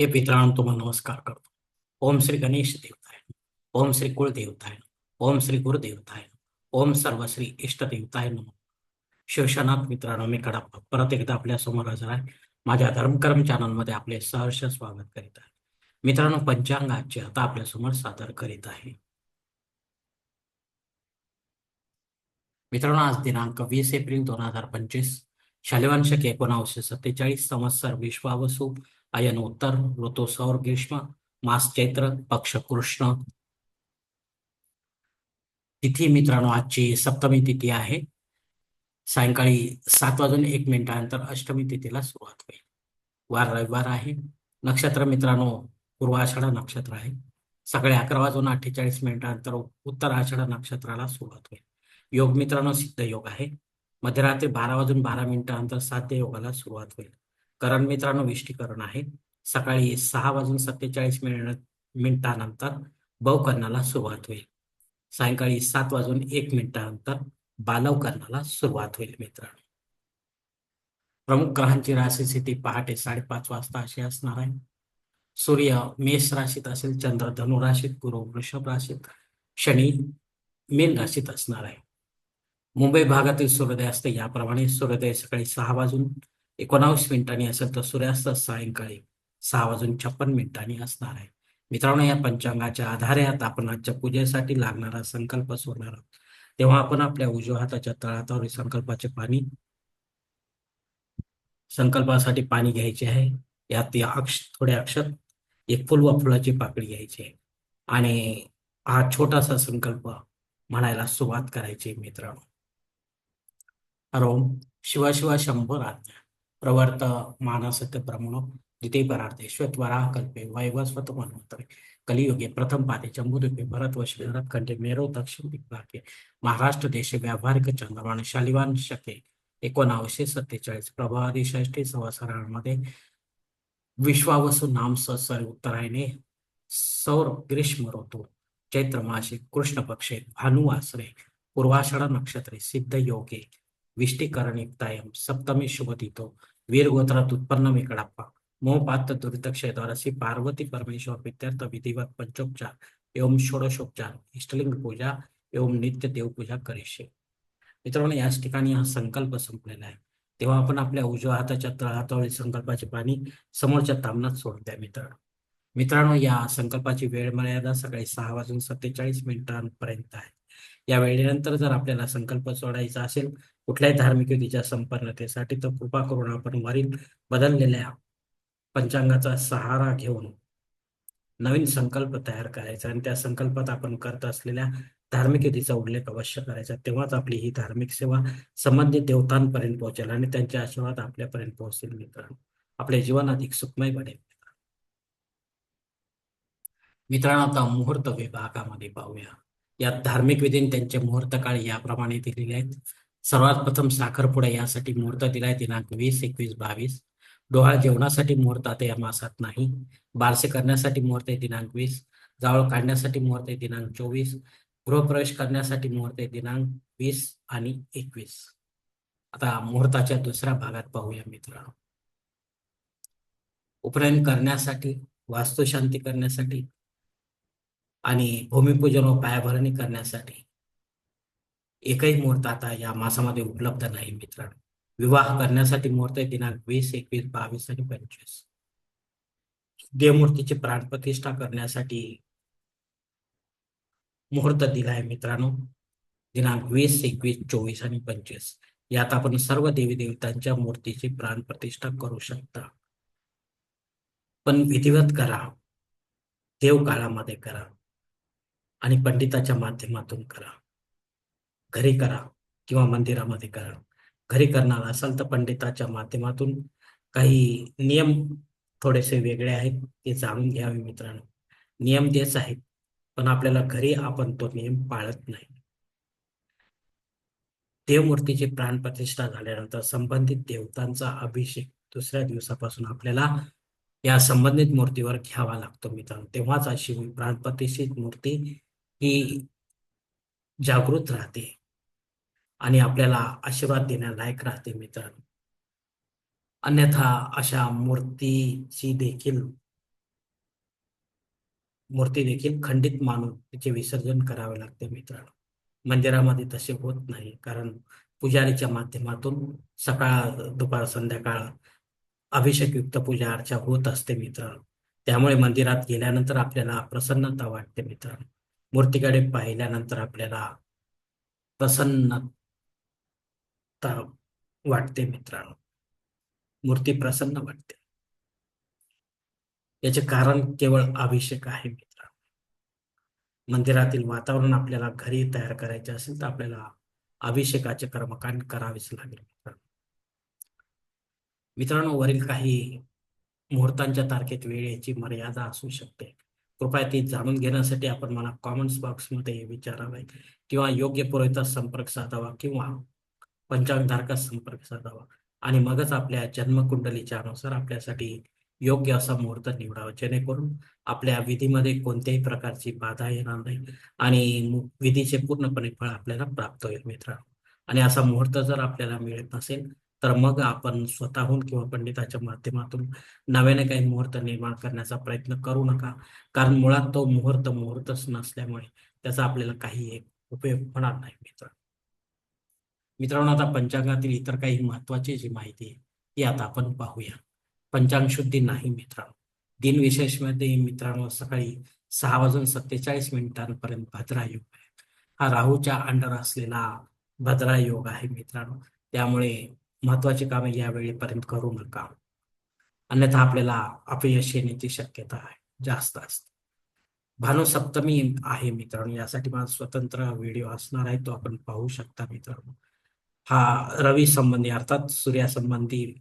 हे पितरांनो तुम्हाला नमस्कार करतो. ओम श्री गणेश देवताय. ओम श्री कुळदेवताय ओम श्री गुरुदेवताय. ओम सर्व श्री इष्टदेवताय नमो. शिवशनाथ मित्रांनो मी कडा परत एकदा आपल्यासमोर हजर आहे. माझ्या धर्मकर्म चॅनलमध्ये आपले सहर्ष स्वागत करीत आहे. मित्रांनो पंचांगाचे आता आपल्यासमोर सादर करीत आहे. मित्रांनो आज दिनांक वीस एप्रिल दोन हजार पंचवीस. शालिवांशक एकोणावीसशे सत्तेचाळीस संवत्सर विश्वावसू अयन उत्तर ऋतू सौर ग्रीष्म मास चैत्र पक्ष कृष्ण. तिथी मित्रांनो आजची सप्तमी तिथी आहे. सायंकाळी सात वाजून एक मिनिटानंतर अष्टमी तिथीला सुरुवात होईल. वार रविवार आहे. नक्षत्र मित्रांनो पूर्वाषाढा नक्षत्र आहे. सकाळी अकरा वाजून अठ्ठेचाळीस मिनिटानंतर उत्तर आषाढा नक्षत्राला सुरुवात होईल. योग मित्रांनो सिद्ध योग आहे. मध्यरात्री बारा वाजून बारा मिनिटानंतर साध्य योगाला सुरुवात होईल. करण मित्रांनो विष्टीकरण आहे. सकाळी सहा वाजून सत्तेचाळीस मिनिट मिनिटानंतर बहुकर्णाला सुरुवात होईल. सायंकाळी सात वाजून एक मिनिटानंतर बालवकर्णाला सुरुवात होईल मित्रांनो. प्रमुख ग्रहांची राशी स्थिती पहाटे साडेपाच वाजता अशी असणार आहे. सूर्य मेष राशीत असेल चंद्र धनु राशीत गुरु वृषभ राशीत शनी मीन राशीत असणार आहे. मुंबई भागातील सूर्योदय असते याप्रमाणे सूर्योदय सकाळी सहा वाजून एकोणावीस मिनिटांनी असेल तर सूर्यास्त सायंकाळी सहा वाजून छप्पन मिनिटांनी असणार आहे. मित्रांनो या पंचांगाच्या आधारे आता आपण आजच्या पूजेसाठी लागणारा संकल्प सोडणार आहोत. तेव्हा आपण आपल्या उजव्या हाताच्या तळातावर संकल्पाचे पाणी संकल्पासाठी पाणी घ्यायचे आहे. यात या अक्ष थोड्या अक्षर एक फुल व फुलाची पाकळी घ्यायची आहे. आणि हा छोटासा संकल्प म्हणायला सुरुवात करायची मित्रांनो. हरोम शिवा शिवा शंभर आज्ञा प्रवर्त मानसत ब्रह्मणो द्वितीय परार्थे श्वेतवराह कल्पे वैवस्वत मनवंतरे कलियुगे प्रथम पादे जम्बूद्वीपे भरत खंडे मेरो दक्षिण दिग्भागे। महाराष्ट्र देशे व्यावहारिक चंद्रमान शालिवान शके। एकोणावीसशे सत्तेचाळीस प्रभादी षष्ठी संवत्सरांमध्ये विश्वावसु नाम सर उत्तरायणे। सौर ग्रीष्म ऋतू चैत्र मासे कृष्ण पक्षे भानुवासरे पूर्वाषाढ नक्षत्रे सिद्ध योगे। विष्टीकरणयुक्तायम सप्तमी शुभतितो वीरगोत्रात उत्पन्न मी कडाप्पा मोहपात दुरितक्षयद्वारसी पार्वती परमेश्वर विद्यार्थ विधिवत पंचोपचार एवं षोडशोपचार इष्टलिंग पूजा एवं नित्य देवपूजा करेशे. मित्रांनो याच ठिकाणी हा संकल्प संपलेला आहे. तेव्हा आपण आपल्या उजव्या हाताच्या तळहातावरील संकल्पाचे पाणी समोरच्या तामनात सोडून द्या मित्रांनो. मित्रांनो या संकल्पाची वेळ मर्यादा सकाळी सहा वाजून सत्तेचाळीस मिनिटांपर्यंत आहे. या वेळेनंतर जर आपल्याला संकल्प सोडायचा असेल कुठल्याही धार्मिक विधीच्या संपन्नतेसाठी तर कृपा करून आपण वरील बदललेल्या पंचांगाचा सहारा घेऊन नवीन संकल्प तयार करायचा आणि त्या संकल्पात आपण करत असलेल्या धार्मिक विधीचा उल्लेख अवश्य करायचा. तेव्हाच आपली ही धार्मिक सेवा संबंधित देवतांपर्यंत पोहोचेल आणि त्यांचे आशीर्वाद आपल्यापर्यंत पोहोचतील मित्रांनो. आपले जीवन अधिक सुखमय बनेल. मित्रांनो आता मुहूर्त विभागामध्ये पाहूया. यात धार्मिक विधीन त्यांचे मुहूर्त काळ याप्रमाणे दिलेले आहेत. सर्वात प्रथम साखरपुडा यासाठी मुहूर्त दिलाय दिनांक वीस एकवीस बावीस. डोहाळ जेवणासाठी मुहूर्त आता या मासात नाही. बारसे करण्यासाठी मुहूर्त आहे दिनांक वीस. जावळ काढण्यासाठी मुहूर्त आहे दिनांक चोवीस. गृहप्रवेश करण्यासाठी मुहूर्त आहे दिनांक वीस आणि एकवीस. आता मुहूर्ताच्या दुसऱ्या भागात पाहूया मित्रांनो. उपनयन करण्यासाठी वास्तुशांती करण्यासाठी आणि भूमिपूजन व पायाभरणी करण्यासाठी एकही मुहूर्त आता या मासामध्ये उपलब्ध नाही मित्रांनो. विवाह करण्यासाठी मुहूर्त दिनांक वीस एकवीस बावीस आणि पंचवीस. देवमूर्तीची प्राणप्रतिष्ठा करण्यासाठी मुहूर्त दिलाय मित्रांनो. दिनांक वीस एकवीस चोवीस आणि पंचवीस. यात आपण सर्व देवी देवतांच्या मूर्तीची प्राणप्रतिष्ठा करू शकता. पण विधिवत करा देव काळामध्ये करा. आणि पंडिताच्या माध्यमातून करा. घरी करा किंवा मंदिरामध्ये करा. घरी करणार असाल तर पंडिताच्या माध्यमातून काही नियम थोडेसे वेगळे आहेत ते जाणून घ्यावे मित्रांनो. नियम तेच आहेत पण आपल्याला घरी आपण तो नियम पाळत नाही. देवमूर्तीची प्राणप्रतिष्ठा झाल्यानंतर संबंधित देवतांचा अभिषेक दुसऱ्या दिवसापासून आपल्याला या संबंधित मूर्तीवर घ्यावा लागतो मित्रांनो. तेव्हाच अशी प्राणप्रतिष्ठित मूर्ती ही जागृत राहते. आणि आपल्याला आशीर्वाद देण्यालायक राहते मित्रांनो. अन्यथा अशा मूर्तीची देखील मूर्ती देखील खंडित मानून तिचे विसर्जन करावे लागते मित्रांनो. मंदिरामध्ये तसे होत नाही. कारण पुजारीच्या माध्यमातून सकाळ दुपार संध्याकाळ अभिषेकयुक्त पूजा अर्चा होत असते मित्रांनो. त्यामुळे मंदिरात गेल्यानंतर आपल्याला प्रसन्नता वाटते मित्रांनो. मूर्तीकडे पाहिल्यानंतर आपल्याला प्रसन्नता वाटते मित्रांनो. मूर्ती प्रसन्न वाटते. याचे कारण केवळ अभिषेक आहे मित्रांनो. मंदिरातील वातावरण आपल्याला घरी तयार करायचे असेल तर आपल्याला अभिषेकाचे कर्मकांड करावेच लागेल मित्रांनो. मित्रांनो वरील काही मुहूर्तांच्या तारखेत वेळेची मर्यादा असू शकते. कृपया ती जाणून घेण्यासाठी आपण मला कॉमेंट्स बॉक्समध्ये विचारावे किंवा योग्य पुरोहिता संपर्क साधावा किंवा पंचांगधारकास संपर्क साधावा. आणि मगच आपल्या जन्मकुंडलीच्या अनुसार आपल्यासाठी योग्य असा मुहूर्त निवडावा जेणेकरून आपल्या विधीमध्ये कोणत्याही प्रकारची बाधा येणार नाही आणि विधीचे पूर्णपणे फळ आपल्याला प्राप्त होईल मित्रांनो. आणि असा मुहूर्त जर आपल्याला मिळत नसेल तर मग आपण स्वतःहून किंवा पंडिताच्या माध्यमातून नव्याने काही मुहूर्त निर्माण करण्याचा प्रयत्न करू नका. कारण मुळात तो मुहूर्त मुहूर्तच नसल्यामुळे त्याचा आपल्याला काही एक उपयोग होणार नाही मित्र. मित्रांनो आता पंचांगातील इतर काही महत्वाची जी माहिती आहे ती आता आपण पाहूया. पंचांग शुद्धी नाही मित्रांनो. दिनविशेषमध्ये मित्रांनो सकाळी सहा वाजून सत्तेचाळीस मिनिटांपर्यंत भद्रा योग आहे. हा राहूच्या अंडर असलेला भद्रा योग आहे मित्रांनो. त्यामुळे महत्वाची कामे यावेळीपर्यंत करू नका. अन्यथा आपल्याला अपयश येण्याची शक्यता आहे. जास्त असते. भानुसप्तमी आहे मित्रांनो. यासाठी माझा स्वतंत्र व्हिडिओ असणार आहे. तो आपण पाहू शकता मित्रांनो. हा रवी संबंधी अर्थात सूर्यासंबंधी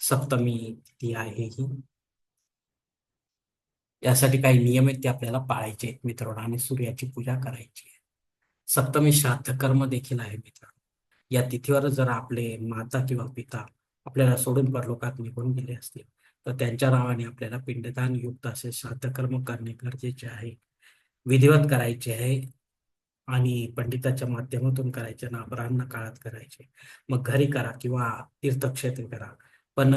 सप्तमी ती आहे ही. यासाठी काही नियम आहेत ते आपल्याला पाळायचे आहेत मित्रांनो. आणि सूर्याची पूजा करायची आहे. सप्तमी श्राद्ध कर्म देखील आहे मित्रांनो. या तिथीवर जर आपले माता किंवा पिता आपल्याला सोडून परलोकात निघून गेले असतील तर त्यांच्या नावाने आपल्याला पिंडदान युक्त असे श्राद्ध कर्म करणे गरजेचे आहे. विधिवत करायचे आहे आणि पंडिताच्या माध्यमातून करायचे ना ब्राह्मण काळात करायचे. मग घरी करा किंवा तीर्थक्षेत्र करा. पण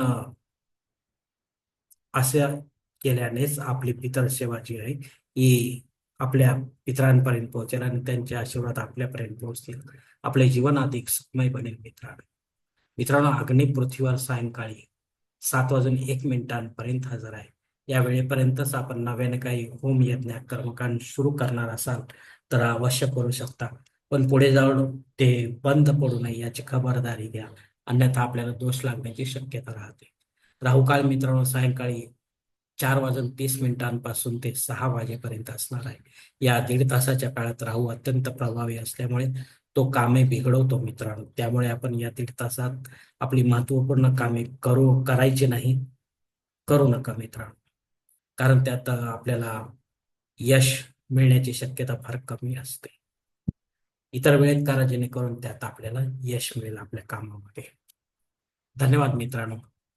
असे असं केल्यानेच आपली पितर सेवा जी आहे ही आपल्या मित्रांपर्यंत पोहोचेल आणि त्यांचे आशीर्वाद आपल्यापर्यंत पोहोचतील. आपले जीवन अधिक सुखमय बनेल मित्रांनो. मित्रांनो अग्नी पृथ्वीवर सायंकाळी सात वाजून एक मिनिटांपर्यंत हजर आहे. या वेळेपर्यंतच आपण नव्याने काही होम यज्ञ कर्मकांड सुरू करणार असाल तर अवश्य करू शकता. पण पुढे जाऊन ते बंद पडू नये याची खबरदारी घ्या. अन्यथा आपल्याला दोष लागण्याची शक्यता राहते. राहुकाळ मित्रांनो सायंकाळी चार वाजून तीस मिनिटांपासून ते सहा वाजेपर्यंत असणार आहे. या दीड तासाच्या काळात राहू अत्यंत प्रभावी असल्यामुळे तो कामे बिघडवतो मित्रांनो. त्यामुळे आपण या दीड तासात आपली महत्त्वपूर्ण कामे करू करायची नाही करू नका मित्रांनो. कारण त्यात आपल्याला यश मिळण्याची शक्यता फार कमी असते. इतर वेळेत करा जेणेकरून त्यात आपल्याला यश मिळेल आपल्या कामामध्ये. धन्यवाद मित्रांनो.